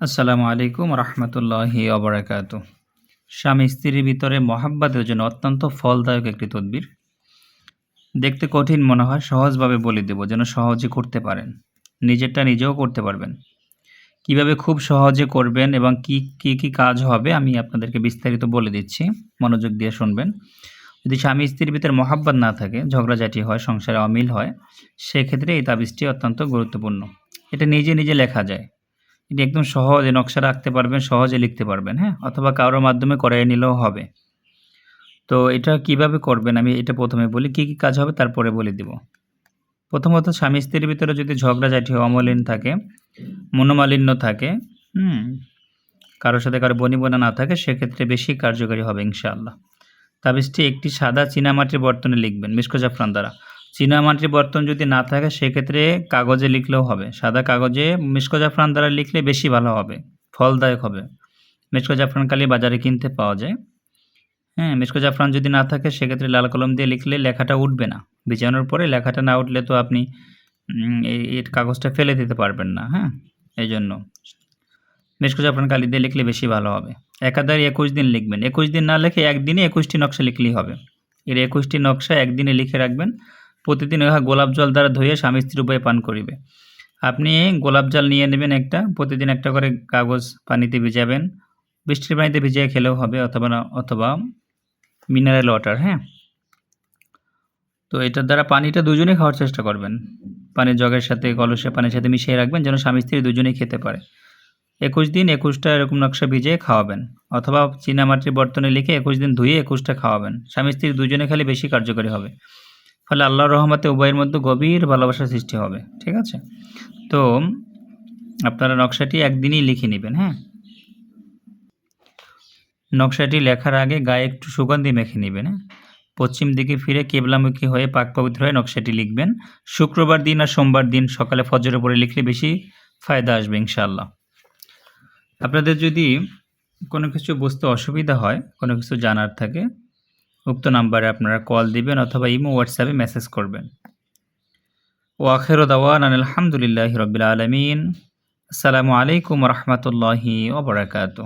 আসসালামু আলাইকুম রহমতুল্লাহি অবরাকাত স্বামী স্ত্রীর ভিতরে মহাব্বাতের জন্য অত্যন্ত ফলদায়ক একটি তদবির। দেখতে কঠিন মনে হয়, সহজভাবে বলে দেব যেন সহজে করতে পারেন। নিজেরটা নিজেও করতে পারবেন। কীভাবে খুব সহজে করবেন এবং কি কি কি কাজ হবে আমি আপনাদেরকে বিস্তারিত বলে দিচ্ছি। মনোযোগ দিয়ে শুনবেন। যদি স্বামী স্ত্রীর ভিতরে মহাব্বাত না থাকে, ঝগড়াঝাটি হয়, সংসারে অমিল হয়, সেক্ষেত্রে এই তাবিজটি অত্যন্ত গুরুত্বপূর্ণ। এটা নিজে নিজে লেখা যায়। এটি একদম সহজে নকশা রাখতে পারবেন, সহজে লিখতে পারবেন হ্যাঁ? অথবা কারোর মাধ্যমে করাই নিলেও হবে। তো এটা কীভাবে করবেন? আমি এটা প্রথমে বলি, কি কি কাজ হবে তারপরে বলে দিব। প্রথমত স্বামী স্ত্রীর ভিতরে যদি ঝগড়াঝাটি অমলিন থাকে, মনোমালিন্য থাকে, হুম, কারোর সাথে কারও বনিবনা না থাকে, সেক্ষেত্রে বেশি কার্যকারী হবে ইনশাআল্লাহ। তাবিজটি একটি সাদা চীনামাটির বর্তনে লিখবেন মিসকো জাফরান দ্বারা। চীনামাটির বর্তন যদি না থাকে, সেক্ষেত্রে কাগজে লিখলেও হবে। সাদা কাগজে মিসকো জাফরান দ্বারা লিখলে বেশি ভালো হবে, ফলদায়ক হবে। মিসকো জাফরান কালি বাজারে কিনতে পাওয়া যায়। হ্যাঁ মিসকো জাফরান যদি না থাকে, সেক্ষেত্রে লাল কলম দিয়ে লিখলে লেখাটা উঠবে না। বিছানোর পরে লেখাটা না উঠলে তো আপনি এই কাগজটা ফেলে দিতে পারবেন না হ্যাঁ এই জন্য মিসকো জাফরান কালি দিয়ে লিখলে বেশি ভালো হবে। একাধারে একুশ দিন লিখবেন। একুশ দিন না লিখে একদিনে একুশটি নকশা লিখলেই হবে। এর একুশটি নকশা একদিনে লিখে রাখবেন। প্রতিদিন উহা গোলাপ জল দ্বারা ধুয়ে স্বামী স্ত্রী উভয়ে পান করিবে। আপনি গোলাপ জল নিয়ে নেবেন একটা, প্রতিদিন একটা করে কাগজ পানিতে ভিজাবেন। বৃষ্টির পানিতে ভিজিয়ে খেলেও হবে অথবা অথবা মিনারেল ওয়াটার হ্যাঁ? তো এটার দ্বারা পানিটা দুজনেই খাওয়ার চেষ্টা করবেন। পানির জগের সাথে কলসে পানির সাথে মিশিয়ে রাখবেন যেন স্বামী স্ত্রী দুজনেই খেতে পারে। একুশ দিন একুশটা এরকম নকশা ভিজিয়ে খাওয়াবেন। অথবা চীনামাটির বর্তনে লিখে একুশ দিন ধুয়ে একুশটা খাওয়াবেন। স্বামী স্ত্রী দুজনে খালি বেশি কার্যকরী হবে। ফলে আল্লাহর রহমতে উভয়ের মধ্যে গভীর ভালোবাসার সৃষ্টি হবে, ঠিক আছে? তো আপনারা নকশাটি একদিনই লিখে নেবেন হ্যাঁ? নকশাটি লেখার আগে গায়ে একটু সুগন্ধি মেখে নেবেন হ্যাঁ? পশ্চিম দিকে ফিরে কেবলামুখী হয়ে পাক পবিত্র হয়ে নকশাটি লিখবেন। শুক্রবার দিন আর সোমবার দিন সকালে ফজরের পরে লিখলে বেশি ফায়দা আসবে, ইনশাআল্লাহ। আপনাদের যদি কোনো কিছু বুঝতে অসুবিধা হয়, কোনো কিছু জানার থাকে উক্ত নাম্বারে আপনারা কল দিবেন অথবা ইমো, হোয়াটসঅ্যাপে মেসেজ করবেন। ও আখের দাওয়ান আলহামদুলিল্লাহ রবিল আলমিন। আসসালামু আলাইকুম রহমতুল্লাহি ওবরাকাতু